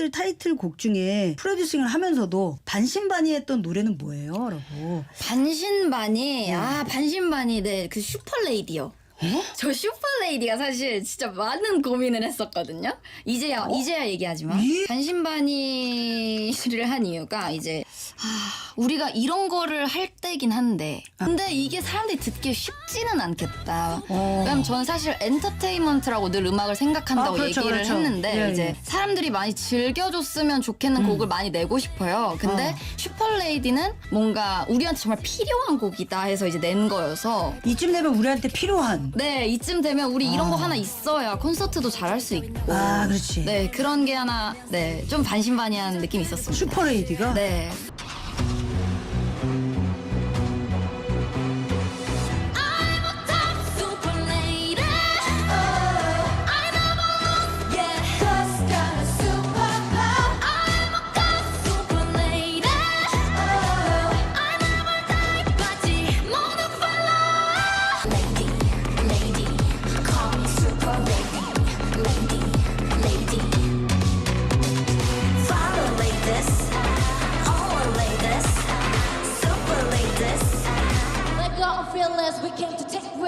아이들 타이틀곡 중에 프로듀싱을 하면서도 반신반의했던 노래는 뭐예요? 라고. 반신반의 아 반신반의 네그 슈퍼레이디요. 저 슈퍼레이디가 사실 진짜 많은 고민을 했었거든요. 이제야 이제야 얘기하지만 예? 반신반의를 한 이유가 이제 아, 우리가 이런 거를 할 때긴 한데 근데 이게 사람들이 듣기 쉽지는 않겠다. 어. 왜냐면 저는 사실 엔터테인먼트라고 늘 음악을 생각한다고 아, 그렇죠, 얘기를 그렇죠. 했는데 예, 음. 이제 예. 사람들이 많이 즐겨줬으면 좋겠는 곡을 많이 내고 싶어요. 근데 어. 슈퍼레이디는 뭔가 우리한테 정말 필요한 곡이다 해서 이제 낸 거여서 이쯤 되면 우리한테 필요한. 네 이쯤 되면 우리 이런 아. 거 하나 있어야 콘서트도 잘 할 수 있고 아, 그렇지. 네 그런 게 하나 네 좀 반신반의한 느낌이 있었습니다. 슈퍼레이디가. 네 because we came to take